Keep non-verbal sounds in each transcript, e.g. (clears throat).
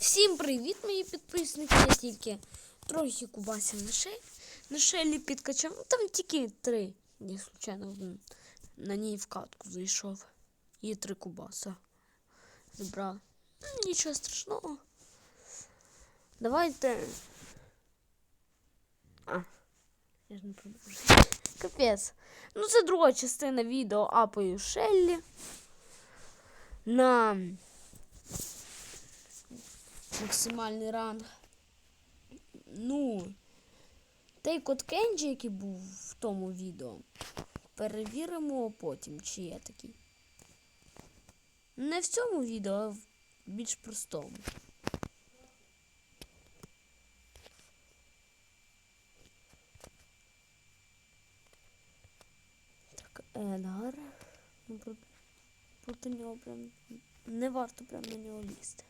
Всім привіт, мої підписники. Я тільки трохи кубасів на шеї. На шелі підкачав. Ну, там тільки три. Я случайно м, на ній в катку зайшов. І три кубаса. Забрав. Ну, Нічого страшного. Давайте. А. Я ж не продовжую. Капець. Ну, це друга частина відео апою Шеллі. На Максимальний ранг. Ну, той код Кенджі, який був в тому відео, перевіримо потім, чи є такий. Не в цьому відео, а в більш простому. Так, Едгар. Ну, про- проти нього прям не варто прям на нього лізти.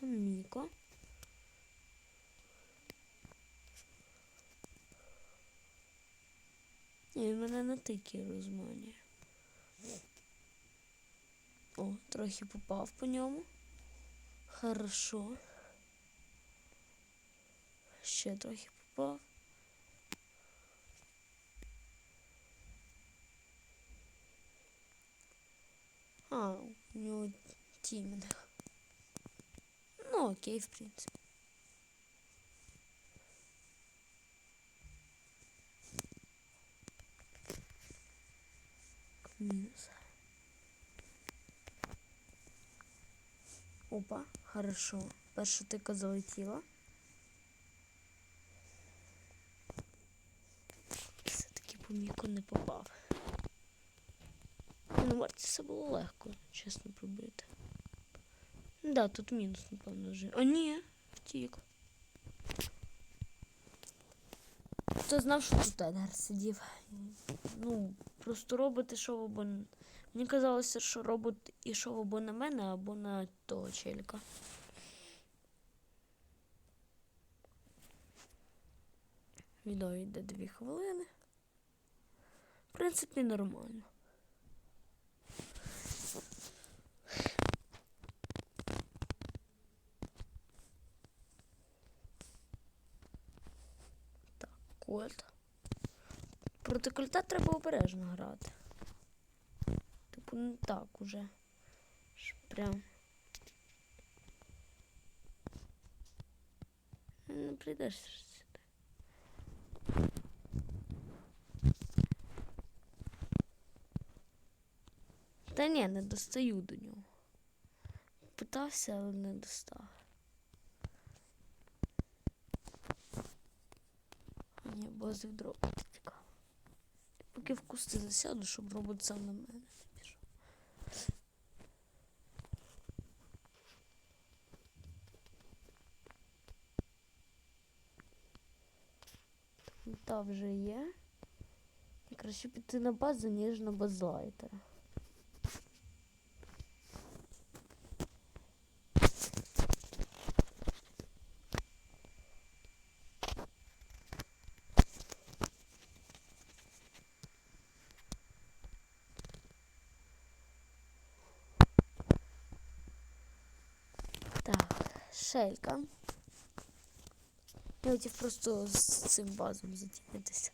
Там Міко. Ні, він мене на тики розманює. О, трохи попав по ньому. Хорошо. Ще трохи попав. А, у нього тімінг. Ну, окей, в принципі. Минус. Опа, хорошо. Перша тика залетіла. Все-таки по міку не попав. Ну, Мартіса було легко, чесно пробити. Да, тут мінус, напевно, вже. А ні, втік. Хто знав, що тут Едгар сидів. Ну, просто робот ішов або. Мені казалося, що робот ішов або на мене, або на того челіка. Відео йде 2 хвилини. В принципі, нормально. Кольт. Проти кольта треба обережно грати. Типу не так уже. Ж прям. Не прийдеш сюди. Та ні, не достаю до нього. Питався, але не достав. А ні, цікаво. Поки в кусти засяду, щоб робот сам на мене не пішов. Та вже є. Краще піти на базу, ніж на базлайтера. Так, шелька. Я хотів просто з цим базом затінитися.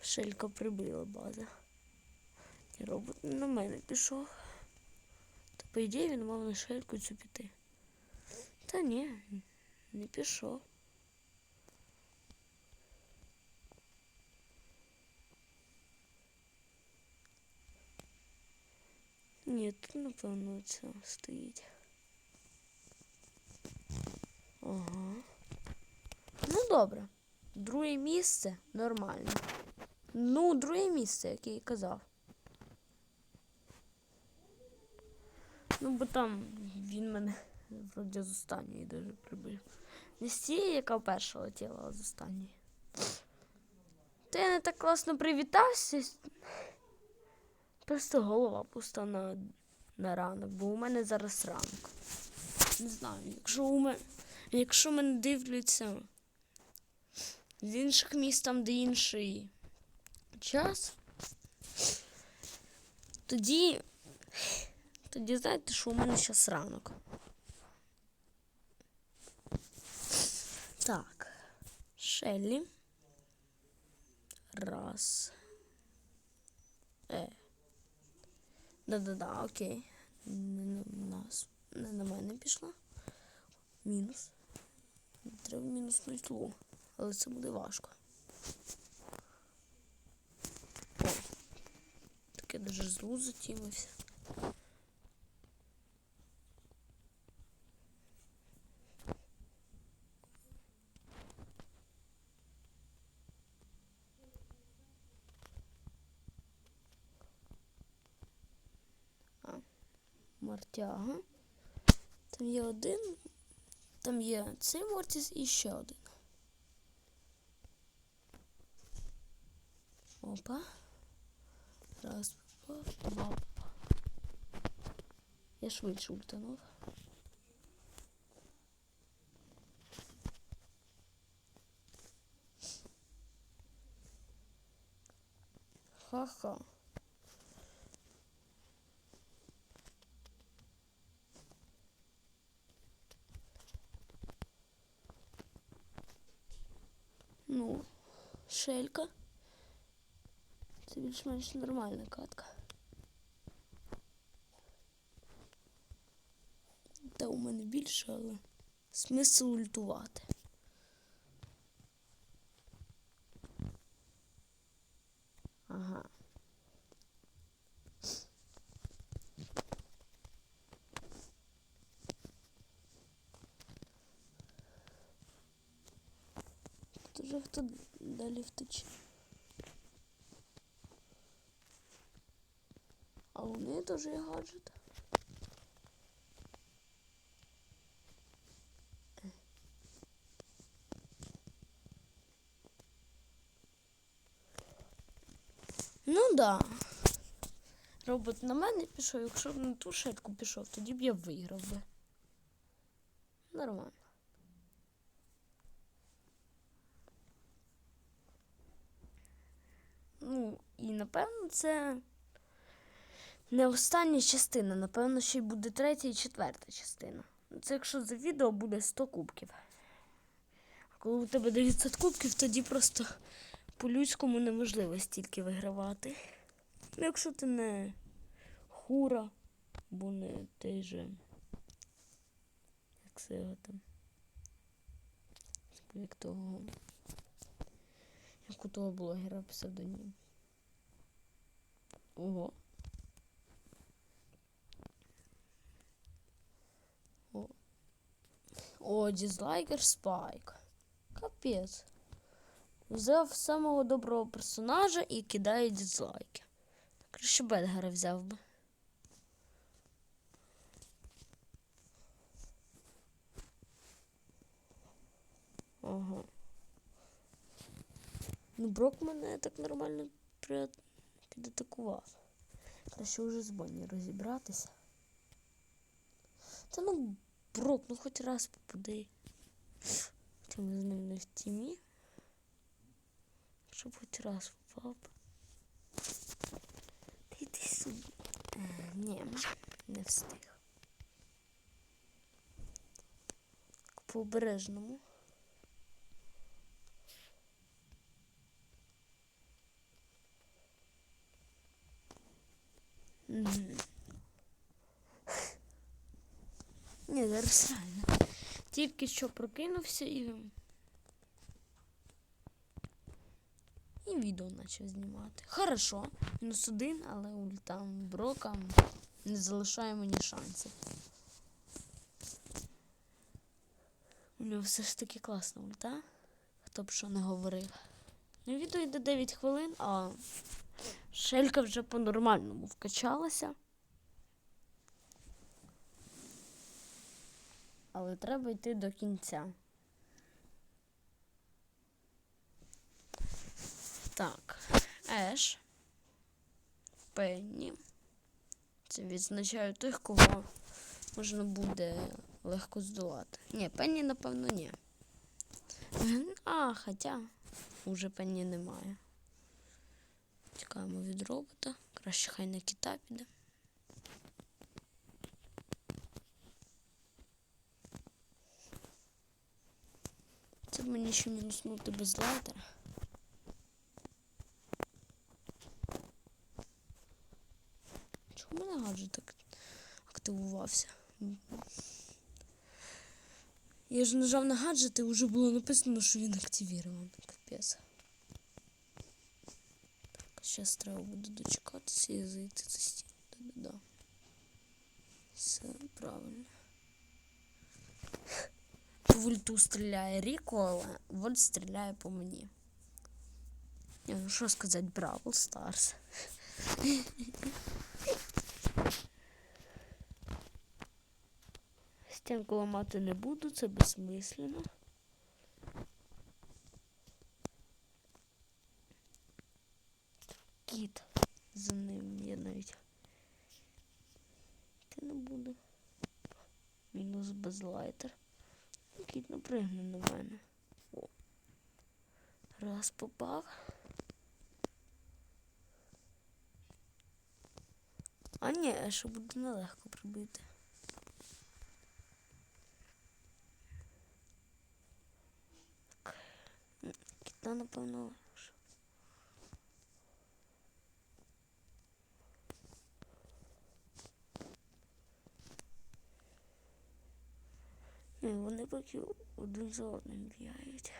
Шелька прибила база. І робот на мене пішов. Та по ідеї він мав на шельку цю піти. Та ні, не пішов. Ні, тут напевно це стоїть. Добре. Друге місце нормально. Ну, друге місце, як я і казав. Ну, бо там він мене (laughs) вроді з останньої дуже прибив. Не з тієї, яка перша летіла, а з останньої. Та я не так класно привітався. Просто голова пуста на, на ранок, бо у мене зараз ранок. Не знаю, якщо у мене. Якщо мене дивляться з інших міст, там де інший час, Тоді. Тоді знаєте, що у мене зараз ранок. Так. Шеллі. Раз. Е. Да-да-да, окей. Не на нас. Не на мене пішла. Мінус. Треба мінуснути зло. Але це буде важко. О. Таке даже зло затімився. Мартяга. Там є один. Там є цей Мортіс і ще один. Опа. Раз, два. Я швидше ультанув. Ха-ха. Ну, шелька. Це більш-менш нормальна катка. Та у мене більше, але смисл ультувати. Ага. Тут уже хто далі втече. А у неї теж є гаджет. Ну да. Робот на мене пішов, якщо б на ту шельку пішов, тоді б я виграв би. Нормально. Ну, і напевно це не остання частина, напевно, ще й буде третя і четверта частина. Це якщо за відео буде 100 кубків. А коли у тебе 900 кубків, тоді просто по-людському неможливо стільки вигравати. Ну, якщо ти не хура, або не той же. Як це його там. Як того. Як у того блогера псевдонім. Ого. О, О дизлайкер спайк. Капець. Взяв самого доброго персонажа і кидає дизлайки. Краще Бедгара взяв би. Ага. Ну, Брок мене так нормально при... підатакував. Краще вже з Бонні розібратися. Та ну, Брок, ну хоч раз попади. Хоча ми з ним не в тімі. Щоб хоч раз попав. Та йди сюди. Е, ні, не встиг. По обережному. Мгм. Ні, зараз реально. Тільки що прокинувся і. І відео почав знімати. Хорошо. Мінус один, але ультам брокам не залишає мені шансів. У нього все ж таки класна ульта. Хто б що не говорив. Ну, відео йде 9 хвилин, а шелька вже по-нормальному вкачалася. Але треба йти до кінця. Так, Еш. Пенні. Це відзначаю тих, кого можна буде легко здолати. Ні, Пенні, напевно, ні. А, хоча уже Пенні немає. Чекаємо від робота. Краще хай на кита піде. Це б мені ще мінуснути без лайтера. Чому мене гаджет так активувався? Я ж нажав на гаджет і вже було написано, що він активірований. Капець. Так, зараз треба буде дочекатися і зайти за стіл. Да-да-да. Все правильно. По вольту стріляє Ріко, але вольт стріляє по мені. Ні, ну що сказати, Бравл Старс. Стінку ламати не буду, це безсмислено. Кіт за ним я навіть. Ти не буду. Мінус безлайтер. Кіт напригне на мене. О. Раз попав. А ні, що буде нелегко прибити. Кіта, напевно, поки один за одним б'яють.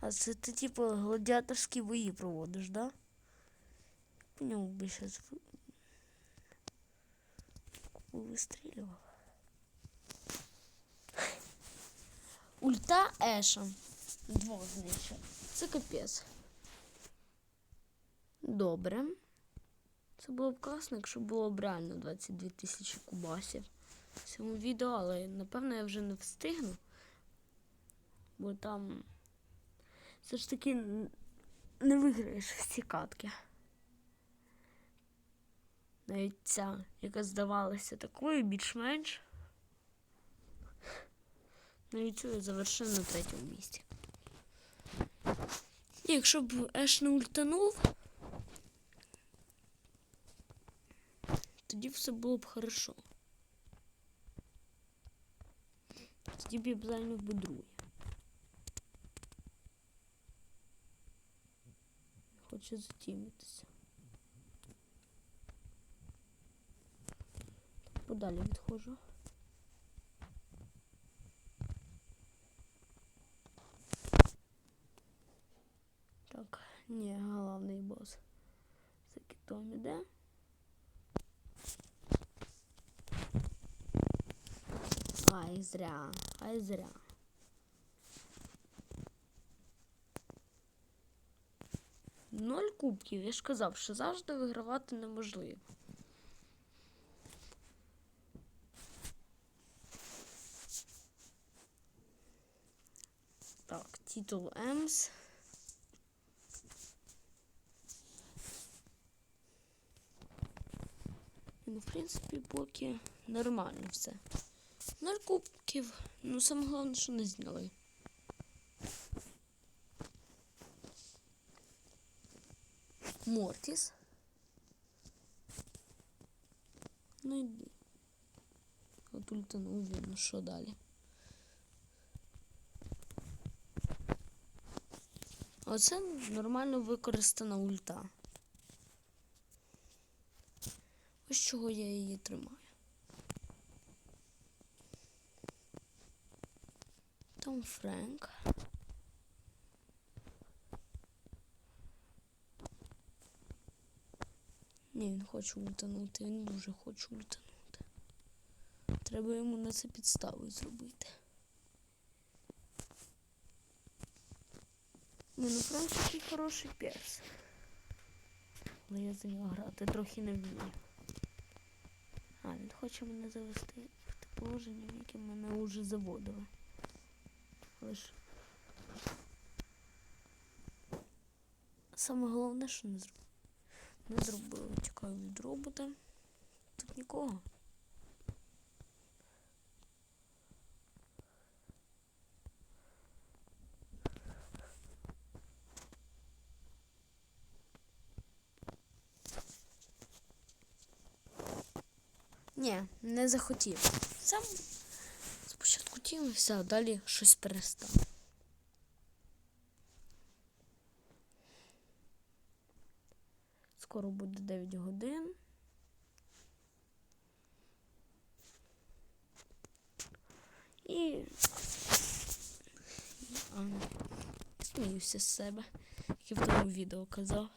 А це ти типу гладіаторські бої проводиш, да? По ньому би щас вистрілював. Ульта Еша. Двох знищив. Це капець. Добре. Це було б класно, якщо було б реально 22 тисячі кубасів в цьому відео, але напевно я вже не встигну. Бо там все ж таки не виграєш всі катки. Навіть ця, яка здавалася такою, більш-менш. Навіть цю я завершив на третьому місці. Якщо б Еш не ультанув, тоді все було б хорошо. Тоді б я б зайняв би другий. Хоче затімитися. Подалі відходжу. Так, ні, головний бос. За китом іде. Ай, зря, ай, зря. Ноль кубків, я ж казав, що завжди вигравати неможливо. Так, титул Емс. Ну, в принципі, поки нормально все. Ноль кубків. Ну, саме головне, що не зняли. Мортіс. Ну йди. От ультанув він, ну що далі? Оце нормально використана ульта. Ось чого я її тримаю. Там Френк. Ні, він хоче ультанути, він дуже хоче ультанути. Треба йому на це підставу зробити. Ні, ну Френк такий хороший перс. Але я за нього грати трохи не вмію. А, він хоче мене завести в те положення, яке мене вже заводили лише. Саме головне, що не зробили. Не зробили. Чекаю від робота. Тут нікого. Ні, не захотів. Сам тімився, а далі щось перестав. Скоро буде 9 годин. І. А, сміюся з себе, як я в тому відео казав.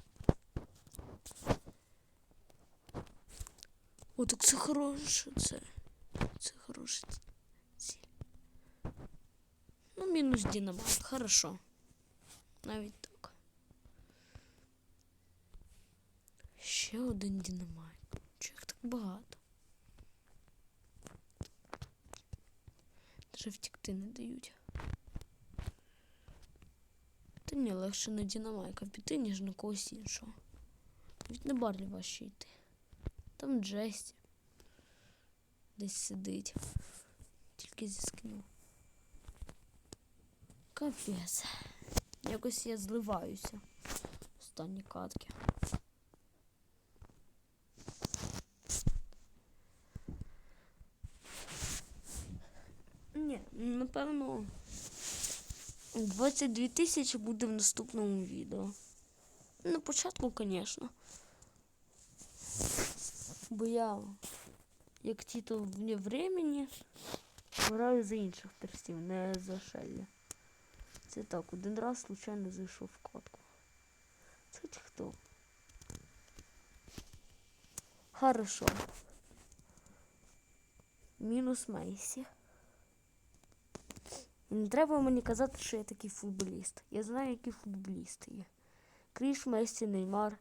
О, так це хороше, це. Це хороше. Ну, мінус динамайк, хорошо. Навіть так. Ще один динамайк. Чого так багато? Даже втікти не дають. Та ні, легше на динамайка піти, ніж на когось іншого. Навіть на барлі важче йти. Там Джесті. Десь сидить. Тільки зі скину. Капець. Якось я зливаюся. Останні катки. Ні, напевно. 22 тисячі буде в наступному відео. На початку, звісно. Бо я, як титул вне времени, граю за інших персів, не за Шеллі. Це так, один раз случайно зайшов в катку. Це хто? Хорошо. Мінус Мейсі. Не треба мені казати, що я такий футболіст. Я знаю, які футболісти є. Кріш, Месі, Неймар.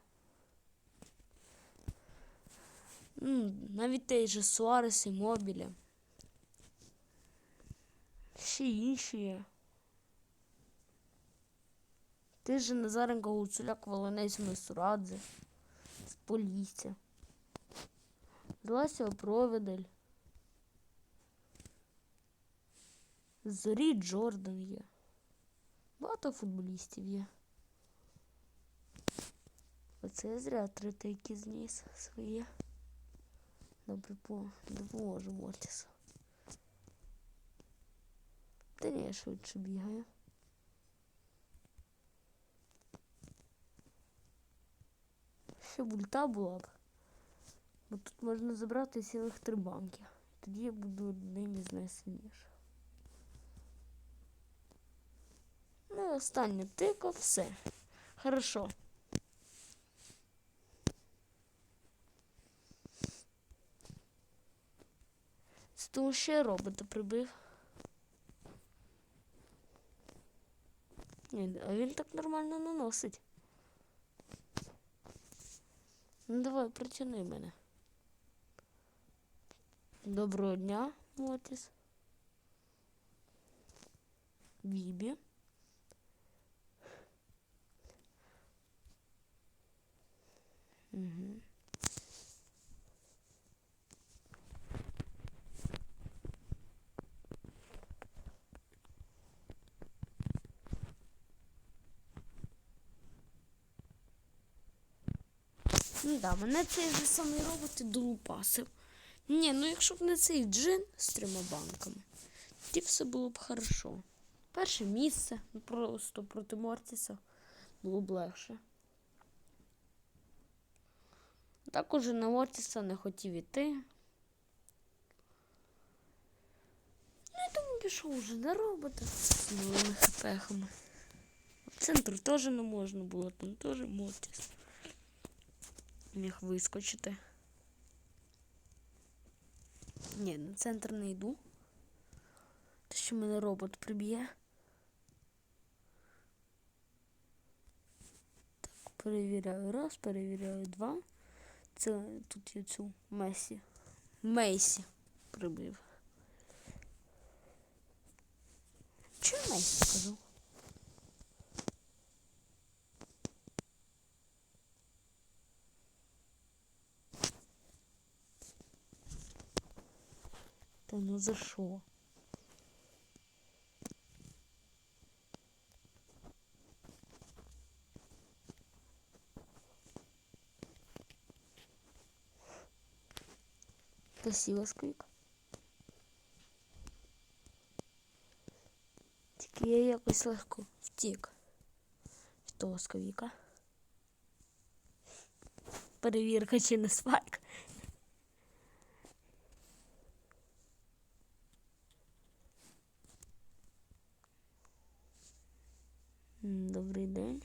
Ну, навіть той же Суарес і Мобілі. Ще інші є. Ти же Назаренко Гуцуляк Волонець Месурадзе. З Полісся. Злася Провидель. Зорі Джордан є. Багато футболістів є. Оце зря три тейки зніс свої. Добре, по допоможу Мортісу. Та ні, я швидше бігаю. Ще бульта була б. Бо тут можна забрати цілих три банки. Тоді я буду одним із найсильніших. Ну і останнє тико, все. Хорошо. Це тому ще робота прибив. Ні, а він так нормально наносить. Ну давай, притяни мене. Доброго дня, Мотіс. Бібі. Угу. Да, мене цей же самий робот і долупасив. Ні, ну якщо б не цей джин з трьома банками, тоді все було б хорошо. Перше місце, ну просто проти Мортіса було б легше. Так уже на Мортіса не хотів іти. Ну і тому пішов уже на робота з новими хпехами. В центр теж не можна було, там теж Мортіс. Міг вискочити. Ні, на центр не йду. Те, що мене робот приб'є. Так, перевіряю раз, перевіряю два. Це тут я цю Месі. Мейсі прибив. Чому Месі сказав? Ну за що? Спасибо, Сквік. Тільки я якось легко втік від того Сквіка. Перевірка чи не спайк. М, Добрий день.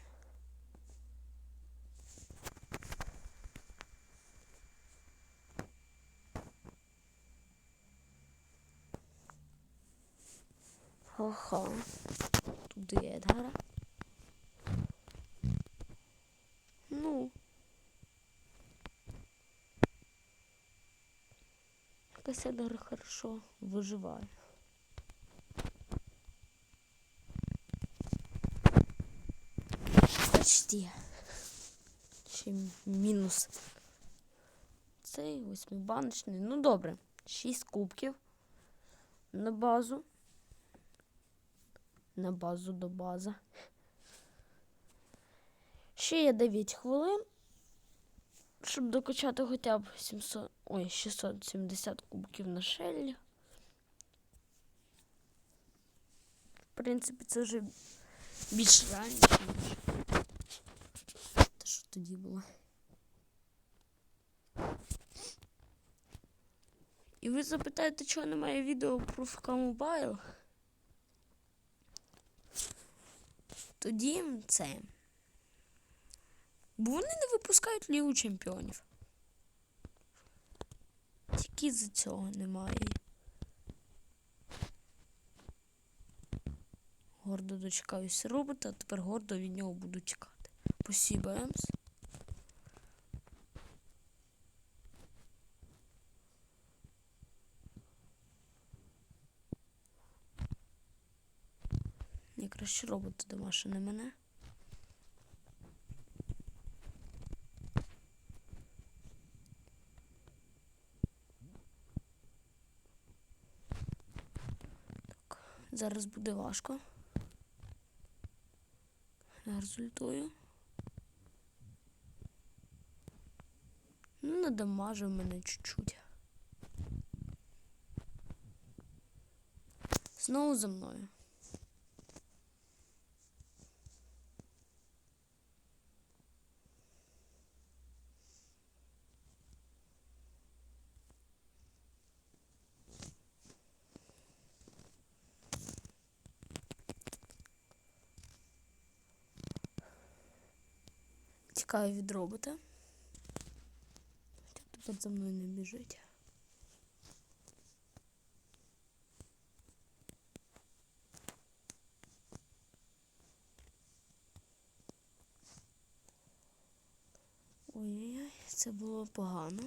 Тут є Едгара. Ну. Якось Едгар хорошо виживає. Почти. Ще мінус. Цей восьмибаночний. Ну добре. Шість кубків на базу. На базу до база. Ще є 9 хвилин, щоб докачати хоча б 700, ой, 670 кубків на шеллі. В принципі, це вже більш реально, ніж те, що тоді було. І ви запитаєте, чого немає відео про ФК Mobile? Тоді це. Бо вони не випускають Лігу чемпіонів. Тільки з цього немає. Гордо дочекаюся робота, а тепер гордо від нього буду чекати. Спасибо, Емс. Я краще робота домашня, не мене. Так, зараз буде важко. Я результую. Ну, надамажив мене чуть-чуть. Знову за мною. Тікаю від робота. Тепер за мною не біжить. Ой-ой-ой, це було погано.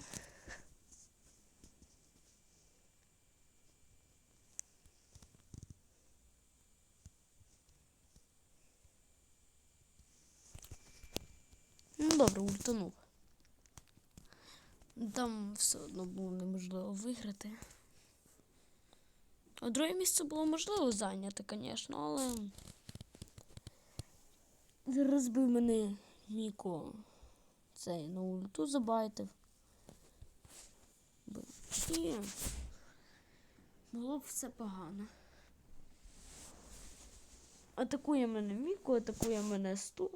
Ну добре, ультанув. Там все одно було неможливо виграти. А друге місце було можливо зайняти, звісно, але розбив мене Ніко. Цей на ульту забайтив. І було б все погано. Атакує мене Міко, атакує мене Сту.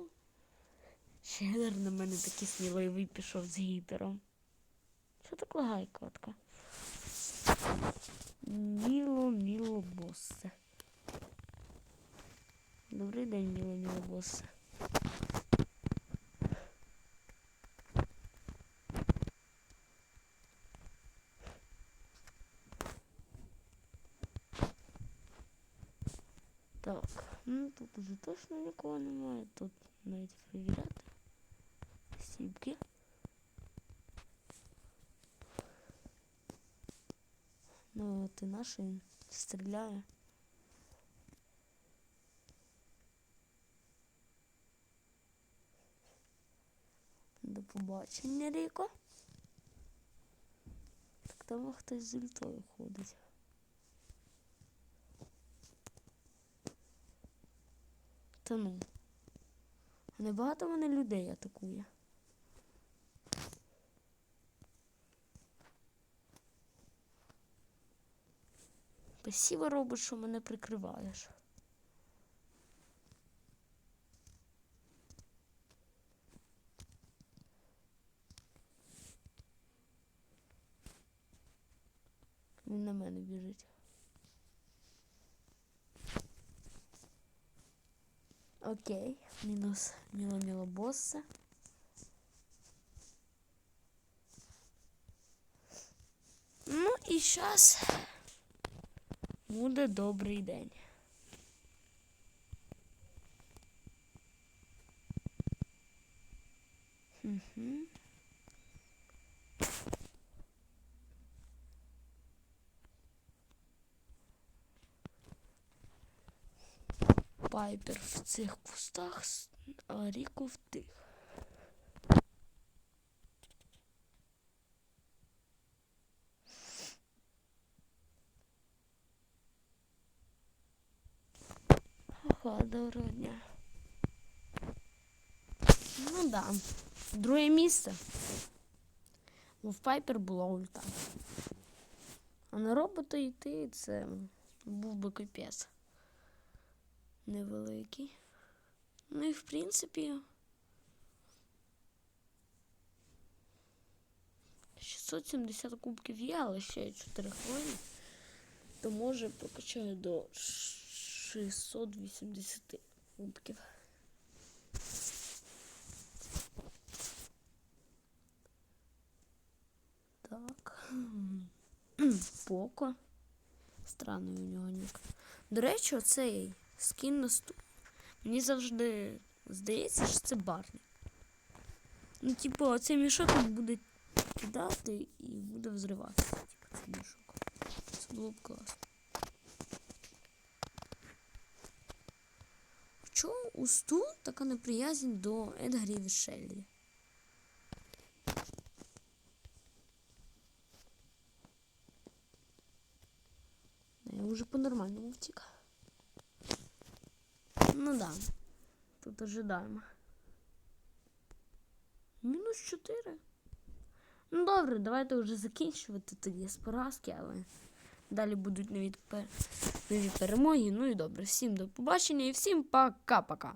Щедер на мене такий сміливий пішов з гіпером. Що так лагає котка? Міло, міло, боссе. Добрий день, міло, міло, боссе. Так, ну тут уже точно нікого немає. Тут навіть перевіряти. Сіпки. Ну, і наш він стріляє. До побачення, Ріко. Так там хтось з ультою ходить. Та ну. Небагато мене людей атакує. Спасибо, робот, що мене прикриваєш. Він на мене біжить. Окей, мінус міло-міло босса. Ну і зараз буде добрий день. Угу. Пайпер в цих кустах, а Ріко в тих. Ага, доброго дня. Ну да. Друге місце. Бо в Пайпер була ульта. А на робота йти це був би капець. Невеликий. Ну і в принципі. 670 кубків є, але ще 4 хвилини. То може прокачаю до 680 кубків. Так. (clears throat) Поко. Странний у нього нік. До речі, оцей скін на сту. Мені завжди здається, що це Барні. Ну, типу, оцей мішок буде кидати і буде взриватися. Типу, цей мішок. Це було б класно. Чому у Сту така неприязнь до Едгарів Шеллі? Я вже по-нормальному втік. Ну да. Тут ожидаємо. Мінус 4. Ну добре, давайте вже закінчувати тоді з поразки, але далі будуть нові, нові перемоги. Ну і добре, всім до побачення і всім пока-пока.